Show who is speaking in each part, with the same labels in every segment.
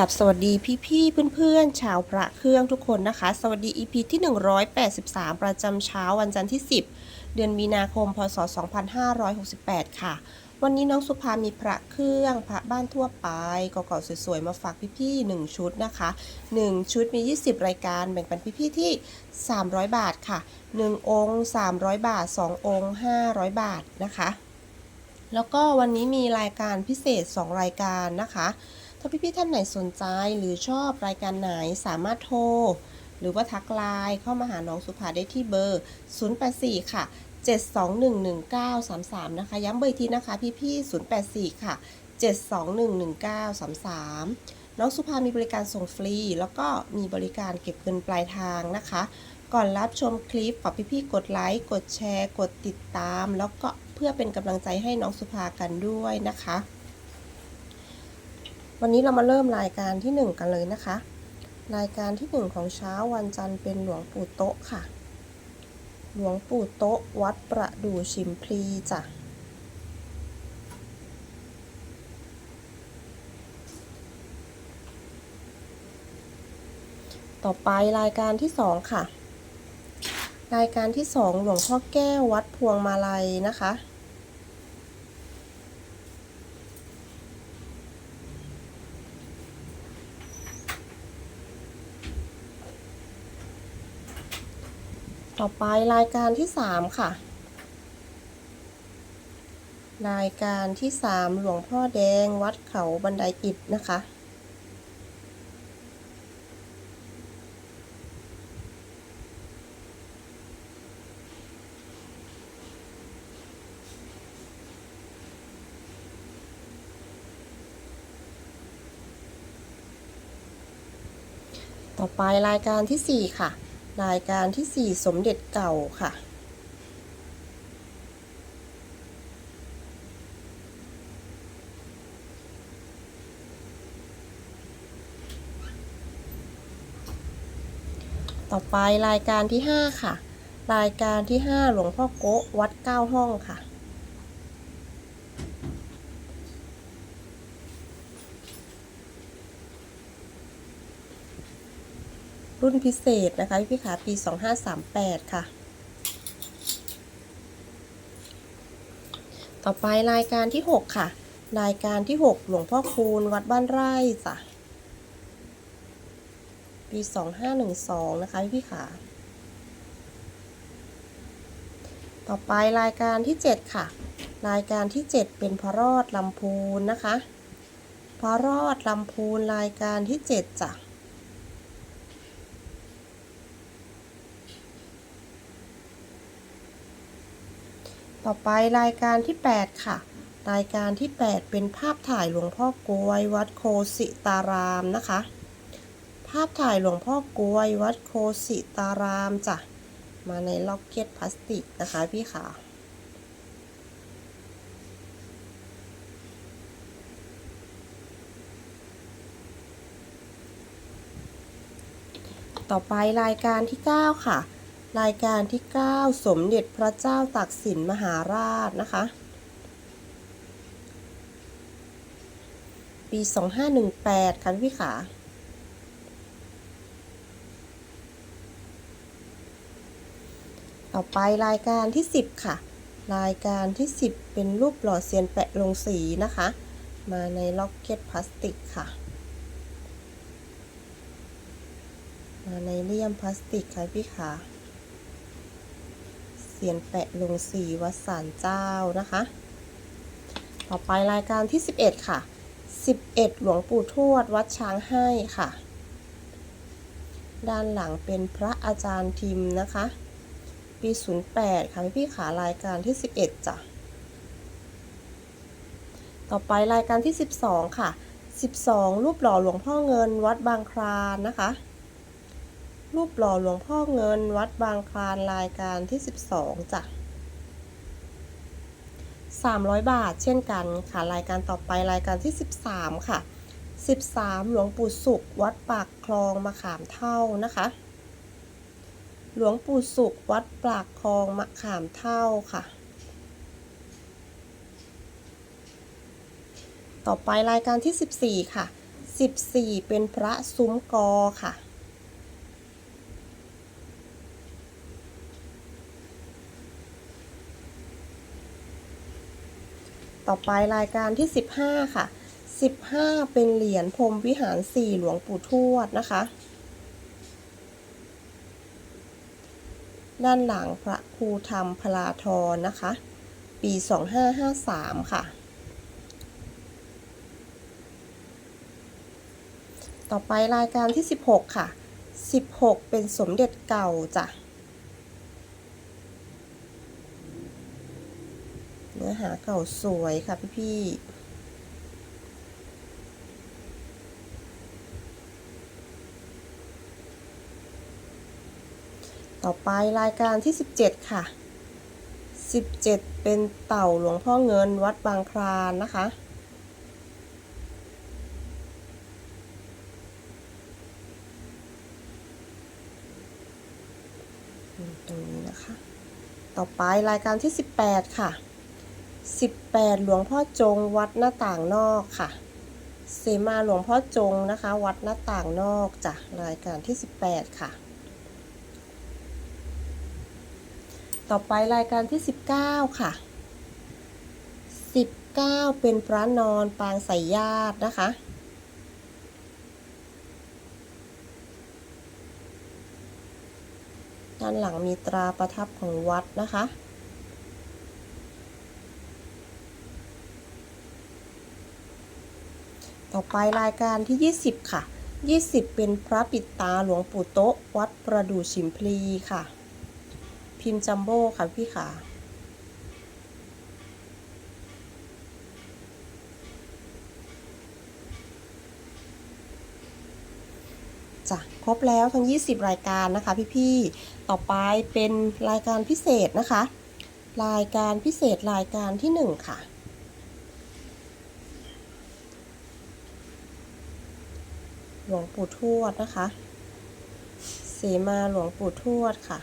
Speaker 1: ครับสวัสดีพี่ๆเพื่อนๆ ชาวพระเครื่องทุกคนนะคะ สวัสดี EP ที่ 183 ประจำเช้าวันจันทร์ที่ 10 เดือนมีนาคม พศ 2568 ค่ะ วันนี้น้องสุภามีพระเครื่องพระบ้านทั่วไปเก่าๆสวยๆ มาฝากพี่ๆ1ชุดนะคะ 1 ชุดมี 20 รายการแบ่งปันพี่ๆที่ 300 บาทค่ะ 1 องค์ 300 บาท 2 องค์ 500 บาทนะคะ แล้วก็วันนี้มีรายการพิเศษ 2 รายการนะคะ ถ้าพี่ๆท่านไหนสนใจหรือชอบรายการไหนสามารถโทร หรือว่าทักไลน์เข้ามาหาน้องสุภาได้ที่เบอร์ 084 ค่ะ 7211933 นะคะ ย้ำเบอร์อีกทีนะคะ พี่ๆ084 ค่ะ 7211933 น้องสุภามีบริการส่งฟรี แล้วก็มีบริการเก็บเงินปลายทางนะคะ ก่อนรับชมคลิปฝากพี่ๆกดไลค์กดแชร์ กดติดตาม แล้วก็เพื่อเป็นกำลังใจให้น้องสุภากันด้วยนะคะ วันนี้เรามาเริ่มรายการที่ 1 กันเลยนะคะ รายการที่ 1 ของเช้าวันจันทร์เป็นหลวงปู่โต๊ะค่ะ หลวงปู่โต๊ะวัดประดู่ชิมพลีจ้ะ ต่อไปรายการที่ 2 ค่ะ รายการที่ 2 หลวงพ่อแก้ววัดพวงมาลัยนะคะ ต่อไปรายการที่3ค่ะ รายการที่3หลวงพ่อแดงวัดเขาบันไดอิฐนะคะ ต่อไปรายการที่4ค่ะ รายการที่ 4 สมเด็จเก่าค่ะ ต่อไปรายการที่ 5 ค่ะ รายการที่ 5 หลวงพ่อโกะวัดเก้าห้องค่ะ รุ่นพิเศษนะคะพี่ขาปี 2538 ค่ะ ต่อไปรายการที่ 6 ค่ะ รายการที่ 6 หลวงพ่อคูณวัดบ้านไร่จ้ะปี 2512 นะคะพี่ขาต่อไปรายการที่ 7 ค่ะ รายการที่ 7 เป็นพระรอดลำพูนนะคะพระรอดลำพูนรายการที่ 7จ้ะ ต่อไปรายการที่ 8 ค่ะ รายการที่ 8 เป็นภาพถ่ายหลวงพ่อกวย วัดโคสิตารามนะคะ ภาพถ่ายหลวงพ่อกวย วัดโคสิตารามจ้ะ มาในล็อกเก็ตพลาสติกนะคะพี่ขาต่อไปรายการที่ 9 ค่ะ รายการที่ 9 สมเด็จพระเจ้าตากสินมหาราชนะคะ ปี 2518 ค่ะพี่ขาต่อไปรายการที่ 10 ค่ะ รายการที่ 10 เป็นรูปหล่อเซียนแปะลงสีนะคะ มาในล็อกเก็ตพลาสติกค่ะ มาในเลี่ยมพลาสติกค่ะพี่ขา เสียนแปะลงสีวัดสารเจ้านะคะ ต่อไปรายการที่ 11 ค่ะ 11 หลวงปู่ทวดวัดช้างให้ค่ะ ด้านหลังเป็นพระอาจารย์ทิมนะคะ ปี 08 ค่ะพี่ขารายการที่ 11จ้ะต่อไปรายการที่ 12 ค่ะ 12 รูปหล่อหลวงพ่อเงินวัดบางคลานนะคะ รูปหล่อหลวงพ่อเงินวัดบางคลานรายการที่ 12จ้ะ300 บาทเช่นกันค่ะ รายการต่อไปรายการที่ 13 ค่ะ 13 หลวงปู่สุข วัดปากคลองมะขามเท่านะคะ หลวงปู่สุข วัดปากคลองมะขามเท่าค่ะ ต่อไปรายการที่ 14 ค่ะ 14 เป็นพระซุ้มกอค่ะ ต่อไปรายการที่ 15 ค่ะ 15 เป็นเหรียญพรมวิหาร 4 หลวงปู่ทวดนะคะ ด้านหลังพระครูธรรมพลาทรนะคะ ปี 2553 ค่ะ ต่อไปรายการที่ 16 ค่ะ 16 เป็นสมเด็จเก่าจ้ะ เนื้ อหาเก่าสวยค่ะพี่พี่ๆต่อไปรายการที่ 17 ค่ะ 17 เป็นเต่าหลวงพ่อเงินวัดบางคลานนะคะตรงนี้นะคะ ต่อไปรายการที่ 18 ค่ะ 18 หลวงพ่อจงวัดหน้าต่างนอกค่ะเสมาหลวงพ่อจงนะคะ วัดหน้าต่างนอกจ้ะรายการที่ 18 ค่ะ ต่อไปรายการที่ 19 ค่ะ 19 เป็นพระนอนปางสายญาตินะคะด้านหลังมีตราประทับของวัดนะคะ ต่อไปรายการที่ 20 ค่ะ 20 เป็นพระปิดตาหลวงปู่โต๊ะ วัดประดู่ชิมพลีค่ะ พิมพ์จัมโบ้ค่ะพี่ค่ะจ้ะครบแล้วทั้ง 20 รายการนะคะ พี่ๆ ต่อไปเป็นรายการพิเศษนะคะ รายการพิเศษรายการที่ 1 ค่ะ หลวงปู่ทวดนะคะเสมาหลวงปู่ทวดค่ะ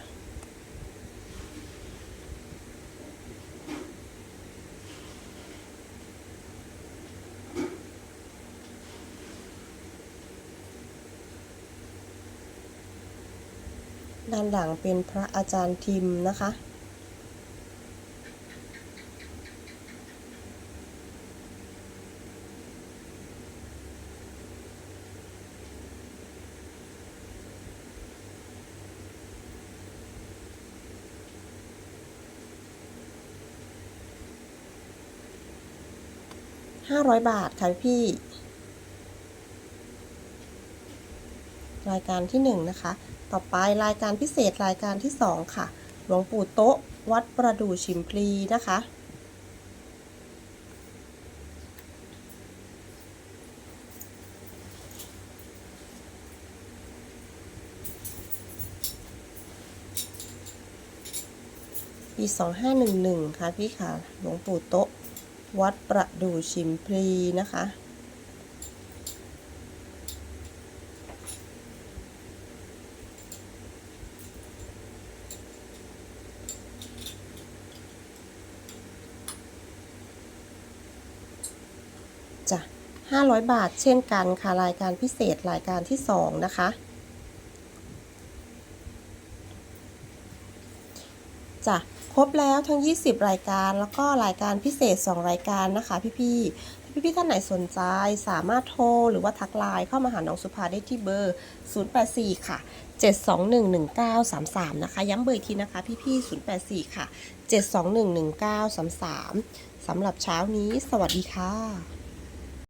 Speaker 1: ด้านหลังเป็นพระอาจารย์ทิมนะคะ 500 บาทค่ะพี่ รายการที่ 1 นะคะ ต่อไปรายการพิเศษรายการที่ 2 ค่ะ หลวงปู่โต๊ะ วัดประดู่ชิมพลีนะคะ ปี 2511 ค่ะพี่ค่ะ หลวงปู่โต๊ะ วัดประดูชิมพลีนะคะ จ้ะ 500 บาทเช่นกันค่ะ รายการพิเศษรายการที่ 2 นะคะจ้ะ ครบแล้วทั้ง 20 รายการ แล้วก็รายการพิเศษ 2 รายการนะคะพี่ๆพี่ๆท่านไหนสนใจสามารถโทรหรือว่าทักไลน์เข้ามาหาน้องสุภาได้ที่เบอร์ 084 ค่ะ 7211933 นะคะ ย้ำเบอร์อีกทีนะคะพี่ๆ084 ค่ะ 7211933 สำหรับเช้านี้ สวัสดีค่ะ